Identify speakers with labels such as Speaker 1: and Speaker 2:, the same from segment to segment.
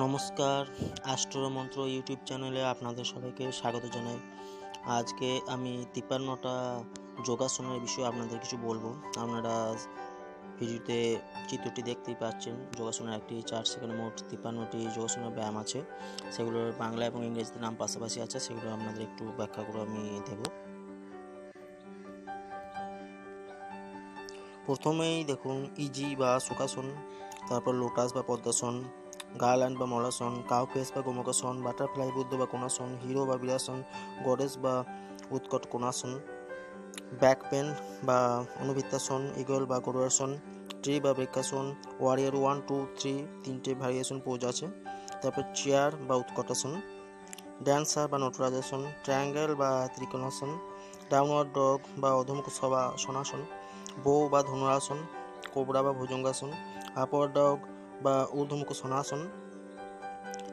Speaker 1: নমস্কার আষ্ট্রমন্ত্র ইউটিউব চ্যানেলে আপনাদের সবাইকে স্বাগত জানাই। আজকে আমি তিপ্পান্নটা যোগাসনের বিষয়ে আপনাদের কিছু বলব। আপনারা ভিডিওতে চিত্রটি দেখতেই পাচ্ছেন, যোগাসনের একটি চার সেখানে মোট তিপ্পান্নটি যোগাসনের ব্যায়াম আছে। সেগুলোর বাংলা এবং ইংরেজিতে নাম পাশাপাশি আছে, সেগুলো আপনাদের একটু ব্যাখ্যা করে আমি দেব। প্রথমেই দেখুন ইজি বা সুখাসন তারপর লোটাস বা পদ্মাসন গার্ল্যান্ড বা মলাসন, কাউ ফেস বা গোমকাসন বাটারফ্লাই বুদ্ধ বা কোনাসন, হিরো বা বিরাসন গডেস বা উৎকট কোনাসন ব্যাক পেন বা অনুবৃত্তাসন ইগল বা গরুয়াসন ট্রি বা বৃক্ষাসন ওয়ারিয়ার ওয়ান, টু, থ্রি, তিনটে ভ্যারিয়েশন পোজ আছে। তারপর চেয়ার বা উৎকটাসন ড্যান্সার বা নটরাজাসন ট্রায়াঙ্গেল বা ত্রিকোণাসন ডাউনওয়ার্ড ডগ বা অধমুখ সভা সনাসন বৌ বা ধনুরাসন, কোবরা বা ভুজঙ্গাসন, আপওয়ার ডগ বা ঊর্ধ্বমুখ সনাসন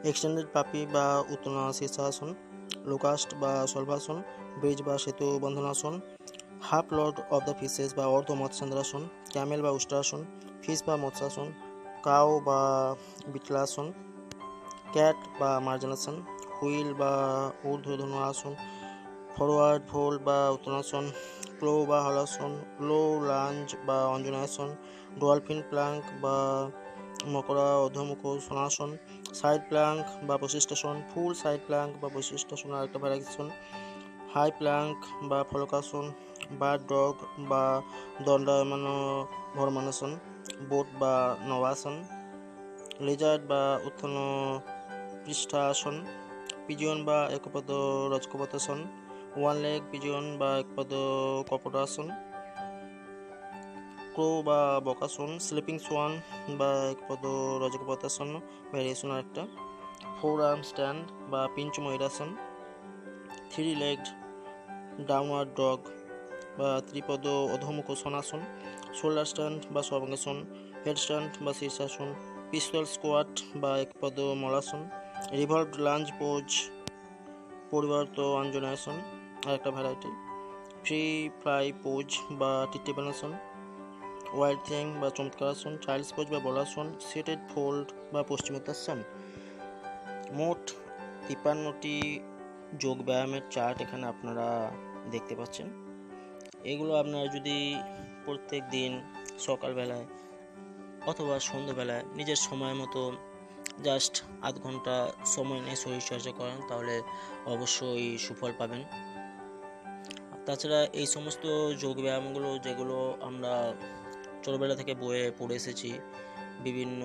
Speaker 1: এক্সটেন্ডেড পাপি বা উত্তনা শীর্ষাসন লোকাস্ট বা সলভাসন ব্রিজ বা সেতু বন্ধনাসন, half lord of the fishes বা অর্ধ মৎস্যান্দ্রাসন, ক্যামেল বা উষ্ট্রাসন, ফিস বা মৎস্যাসন, কাউ বা বিটলাসন, ক্যাট বা মার্জানাসন, হুইল বা ঊর্ধ্বধনু আসন ফরওয়ার্ড ফোল্ড বা উত্তনাসন, ক্লো বা হলাসন, লো লাঞ্জ বা অঞ্জনাসন ডলফিন প্লাঙ্ক বা মকরা অধমুখ সনাসন সাইড প্লাঙ্ক বা বৈশিষ্ট্যাসন ফুল সাইড প্লাঙ্ক বা বৈশিষ্ট্যাসন আরেকটা ভ্যারিয়েশন হাই প্লাঙ্ক বা ফলকাসন বা ডগ বা দণ্ডায়মান ভরমানাসন বোট বা নবাসন লেজার্ড বা উত্থান পৃষ্ঠাসন পিজিয়ন বা একপদ রজকপতাসন ওয়ান লেগ পিজিয়ন বা একপদ কপটাসন ক্রো বা বকাসন স্লিপিং সোয়ান বা একপদ রজকপতাসন ভ্যারিয়েশন আরেকটা। ফোর আর্ম স্ট্যান্ড বা পিঞ্চ ময়ূরাসন থ্রি লেগড ডাউনওয়ার্ড ডগ বা ত্রিপদ অধমুখ সনাসন শোল্ডার স্ট্যান্ড বা সর্বাঙ্গাসন হেড স্ট্যান্ড বা শীর্ষাসন পিস্তল স্কোয়াট বা একপদ মলাসন রিভলভড লাঞ্জ পোজ পরিবর্ত অঞ্জনাসন আর একটা ভ্যারাইটি ফ্রি ফ্লাই পোজ বা টিটিবানাসন ওয়াইল্ড থিং বা চমৎকারাসন চাইল্ডস পোজ বা বলাসন সেটেড ফোল্ড বা পশ্চিমোত্তাসন মোট তিপ্পান্নটি যোগ ব্যায়ামের চার্ট এখানে আপনারা দেখতে পাচ্ছেন। এগুলো আপনারা যদি প্রত্যেক দিন সকালবেলায় অথবা সন্ধ্যেবেলায় নিজের সময় মতো জাস্ট আধ ঘণ্টা সময় নিয়ে শরীরচর্চা করেন, তাহলে অবশ্যই সুফল পাবেন। তাছাড়া এই সমস্ত যোগ ব্যায়ামগুলো যেগুলো আমরা ছোটোবেলা থেকে বইয়ে পড়ে এসেছি। বিভিন্ন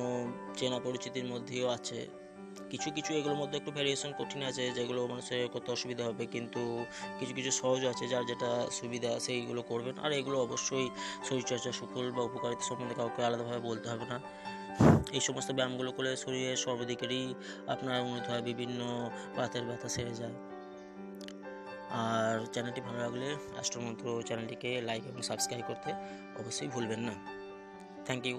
Speaker 1: চেনা পরিচিতির মধ্যেও আছে। কিছু কিছু এগুলোর মধ্যে একটু ভ্যারিয়েশন কঠিন আছে, যেগুলো মানুষের করতে অসুবিধা হবে, কিন্তু কিছু কিছু সহজ আছে, যার যেটা সুবিধা সেইগুলো করবেন। আর এগুলো অবশ্যই শরীরচর্চা সুফল বা উপকারিতা সম্বন্ধে কাউকে আলাদাভাবে বলতে হবে না। এই সমস্ত ব্যায়ামগুলো করলে শরীরের সর্বদিকেরই আপনার উন্নতি হয়, বিভিন্ন পাতের ব্যথা সেরে যায়। আর চ্যানেলটি ভালো লাগলে রাষ্ট্রমন্ত্র চ্যানেলটিকে লাইক এবং সাবস্ক্রাইব করতে অবশ্যই ভুলবেন না। Thank you